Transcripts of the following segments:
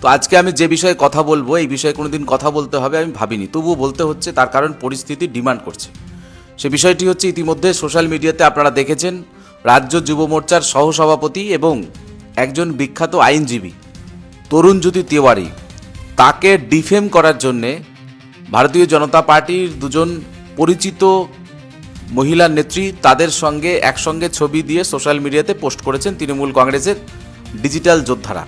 তো আজকে আমি যে বিষয়ে কথা বলব, এই বিষয়ে কোনোদিন কথা বলতে হবে আমি ভাবিনি। তবুও বলতে হচ্ছে তার কারণ পরিস্থিতি ডিমান্ড করছে। সে বিষয়টি হচ্ছে ইতিমধ্যে সোশ্যাল মিডিয়াতে আপনারা দেখেছেন, রাজ্য যুব মোর্চার সহসভাপতি এবং একজন বিখ্যাত আইনজীবী, তরুণজ্যোতি তিওয়ারি। তাকে ডিফেম করার জন্যে ভারতীয় জনতা পার্টির দুজন পরিচিত মহিলা নেত্রী তাদের সঙ্গে একসঙ্গে ছবি দিয়ে সোশ্যাল মিডিয়াতে পোস্ট করেছেন তৃণমূল কংগ্রেসের ডিজিটাল যোদ্ধারা।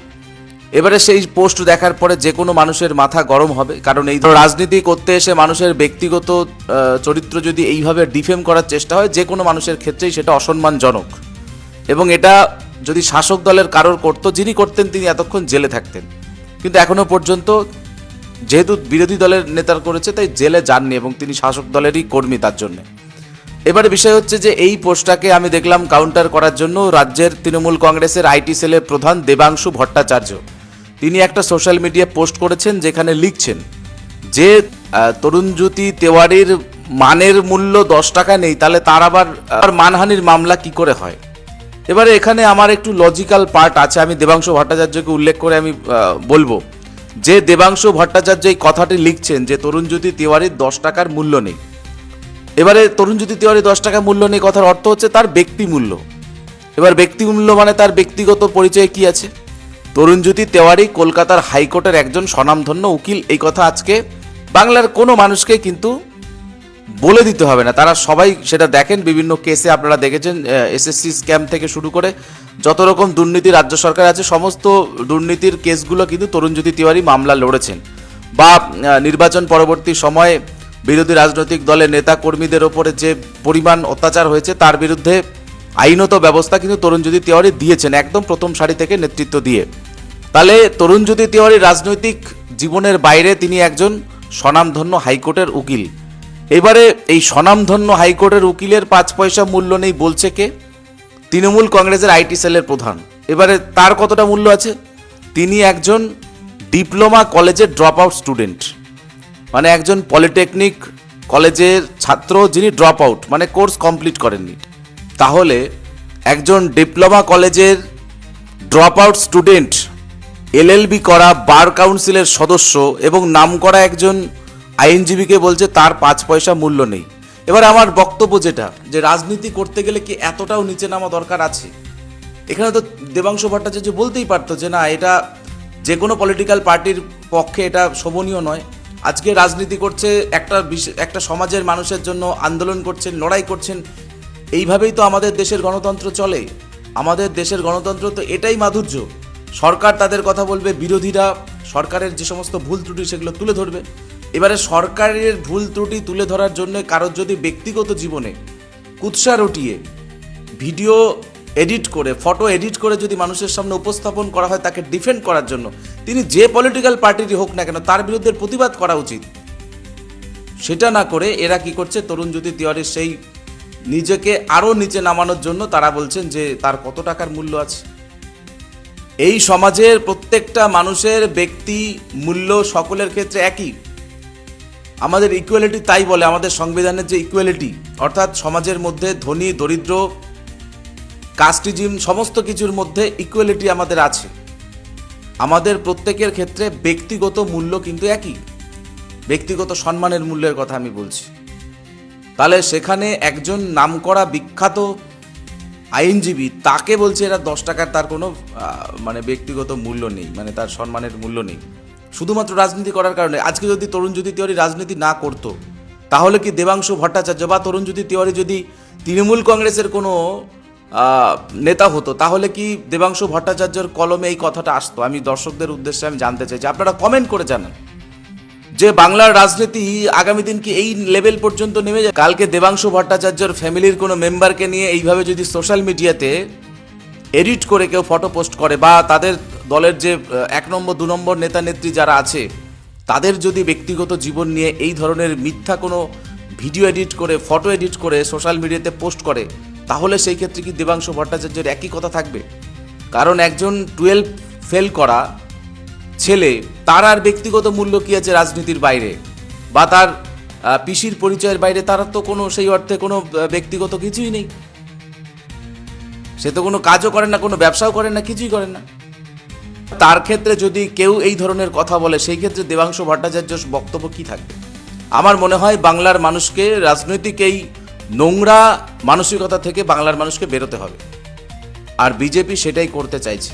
এবারে সেই পোস্ট দেখার পরে যে কোনো মানুষের মাথা গরম হবে, কারণ এই রাজনীতি করতে এসে মানুষের ব্যক্তিগত চরিত্র যদি এইভাবে ডিফেম করার চেষ্টা হয়, যে কোনো মানুষের ক্ষেত্রেই সেটা অসম্মানজনক। এবং এটা যদি শাসক দলের কারোর করতো, যিনি করতেন তিনি এতক্ষণ জেলে থাকতেন। কিন্তু এখনও পর্যন্ত যেহেতু বিরোধী দলের নেতার করেছে, তাই জেলে যাননি এবং তিনি শাসক দলেরই কর্মী তার জন্য। এবারে বিষয় হচ্ছে যে এই পোস্টটাকে আমি দেখলাম কাউন্টার করার জন্য রাজ্যের তৃণমূল কংগ্রেসের আইটি সেলের প্রধান দেবাংশু ভট্টাচার্য। তিনি একটা সোশ্যাল মিডিয়া পোস্ট করেছেন যেখানে লিখছেন যে তরুণজ্যোতি তেওয়ারির মানের মূল্য দশ টাকা নেই, তাহলে তার আবার আবার মানহানির মামলা কি করে হয়? এবারে এখানে আমার একটু লজিক্যাল পার্ট আছে, আমি দেবাংশ ভট্টাচার্যকে উল্লেখ করে আমি বলব। যে দেবাংশ ভট্টাচার্য এই কথাটি লিখছেন যে, তরুণজ্যোতি তিওয়ারির দশ টাকার মূল্য নেই। এবারে তরুণজ্যোতি তিওয়ারি দশ টাকা মূল্য নেই কথার অর্থ হচ্ছে তার ব্যক্তি মূল্য। এবার ব্যক্তি মূল্য মানে তার ব্যক্তিগত পরিচয় কি আছে? তরুণজ্যোতি তেওয়ারি কলকাতার হাইকোর্টের একজন স্বনামধন্য উকিল। এই কথা আজকে বাংলার কোনো মানুষকে কিন্তু বলে দিতে হবে না। তারা সবাই সেটা দেখেন, বিভিন্ন কেসে আপনারা দেখেছেন এসএসসি স্ক্যাম থেকে শুরু করে যত রকম দুর্নীতি রাজ্য সরকার আছে, সমস্ত দুর্নীতির কেসগুলো কিন্তু তরুণজ্যোতি তিওয়ারি মামলা লড়েছেন। বা নির্বাচন পরবর্তী সময়ে বিরোধী রাজনৈতিক দলের নেতা কর্মীদের ওপরে যে পরিমাণ অত্যাচার হয়েছে, তার বিরুদ্ধে আইনত ব্যবস্থা কিন্তু তরুণজ্যোতি তিওয়ারি দিয়েছেন একদম প্রথম সারি থেকে নেতৃত্ব দিয়ে। তাহলে তরুণজ্যোতি তিওয়ারি রাজনৈতিক জীবনের বাইরে তিনি একজন স্বনামধন্য হাইকোর্টের উকিল। এবারে এই স্বনামধন্য হাইকোর্টের উকিলের পাঁচ পয়সা মূল্য নেই বলছে কে? তৃণমূল কংগ্রেসের আইটি সেলের প্রধান। এবারে তার কতটা মূল্য আছে? তিনি একজন ডিপ্লোমা কলেজের ড্রপ আউট স্টুডেন্ট। মানে একজন পলিটেকনিক কলেজের ছাত্র যিনি ড্রপ আউট মানে কোর্স কমপ্লিট করেননি। তাহলে একজন ডিপ্লোমা কলেজের ড্রপ আউট স্টুডেন্ট, এলএলবি করা বার কাউন্সিলের সদস্য এবং নাম করা একজন আইনজীবীকে বলছে তার পাঁচ পয়সা মূল্য নেই। এবার আমার বক্তব্য যেটা, যে রাজনীতি করতে গেলে কি এতটাও নিচে নামা দরকার আছে? এখানে তো দেবাংশু ভট্টাচার্য বলতেই পারতো যে না, এটা যে কোনো পলিটিক্যাল পার্টির পক্ষে এটা শোভনীয় নয়। আজকে রাজনীতি করছে একটা একটা সমাজের মানুষের জন্য আন্দোলন করছেন, লড়াই করছেন এইভাবেই তো আমাদের দেশের গণতন্ত্র চলে। আমাদের দেশের গণতন্ত্র তো এটাই মাধুর্য। সরকার তাদের কথা বলবে, বিরোধীরা সরকারের যে সমস্ত ভুল ত্রুটি সেগুলো তুলে ধরবে। এবারে সরকারের ভুল ত্রুটি তুলে ধরার জন্য কারোর যদি ব্যক্তিগত জীবনে কুৎসা রটিয়ে ভিডিও এডিট করে, ফটো এডিট করে যদি মানুষের সামনে উপস্থাপন করা হয়, তাকে ডিফেন্ড করার জন্য, তিনি যে পলিটিক্যাল পার্টিরই হোক না কেন, তার বিরুদ্ধে প্রতিবাদ করা উচিত। সেটা না করে এরা কি করছে, তরুণ জ্যোতি তিওয়ারির সেই নিজেকে আরও নিচে নামানোর জন্য তারা বলছেন যে তার কত টাকার মূল্য আছে? এই সমাজের প্রত্যেকটা মানুষের ব্যক্তি মূল্য সকলের ক্ষেত্রে একই। আমাদের ইকুয়ালিটি তাই বলে, আমাদের সংবিধানের যে ইকুয়ালিটি অর্থাৎ সমাজের মধ্যে ধনী, দরিদ্র কাস্টিজিম সমস্ত কিছুর মধ্যে ইকুয়ালিটি আমাদের আছে। আমাদের প্রত্যেকের ক্ষেত্রে ব্যক্তিগত মূল্য কিন্তু একই। ব্যক্তিগত সম্মানের মূল্যের কথা আমি বলছি। তাহলে সেখানে একজন নামকরা বিখ্যাত আইনজীবী, তাকে বলছে এরা দশ টাকার তার কোনো মানে ব্যক্তিগত মূল্য নেই মানে তার সম্মানের মূল্য নেই। শুধুমাত্র রাজনীতি করার কারণে। আজকে যদি তরুণ জ্যোতি তিওয়ারি রাজনীতি না করতো, তাহলে কি দেবাংশু ভট্টাচার্য বা তরুণ জ্যোতি তিওয়ারি যদি তৃণমূল কংগ্রেসের কোনো নেতা হতো, তাহলে কি দেবাংশু ভট্টাচার্যর কলমে এই কথাটা আসতো? আমি দর্শকদের উদ্দেশ্যে আমি জানতে চাইছি। আপনারা কমেন্ট করে জানান। যে বাংলার রাজনীতি আগামী দিন কি এই লেভেল পর্যন্ত নেমে যায় কালকে দেবাংশু ভট্টাচার্যর ফ্যামিলির কোনো মেম্বারকে নিয়ে এইভাবে যদি সোশ্যাল মিডিয়াতে এডিট করে কেউ ফটো পোস্ট করে বা তাদের দলের যে এক নম্বর, দু নম্বর নেতা, নেত্রী যারা আছে, তাদের যদি ব্যক্তিগত জীবন নিয়ে এই ধরনের মিথ্যা কোনো ভিডিও এডিট করে ফটো এডিট করে সোশ্যাল মিডিয়াতে পোস্ট করে, তাহলে সেই ক্ষেত্রে কি দেবাংশু ভট্টাচার্যের একই কথা থাকবে? কারণ একজন টুয়েলভ ফেল করা ছেলে, তার আর ব্যক্তিগত মূল্য কী আছে রাজনীতির বাইরে? বা তার পিসির পরিচয়ের বাইরে তার তো কোনো, সেই অর্থে কোনো ব্যক্তিগত কিছুই নেই। সে তো কোনো কাজও করে না, কোনো ব্যবসাও করে না, কিছুই করে না। তার ক্ষেত্রে যদি কেউ এই ধরনের কথা বলে, সেই ক্ষেত্রে দেবাংশ ভট্টাচার্য বক্তব্য কী থাকবে? আমার মনে হয় বাংলার মানুষকে রাজনৈতিক এই নোংরা মানসিকতা থেকে বাংলার মানুষকে বেরোতে হবে। আর বিজেপি সেটাই করতে চাইছে।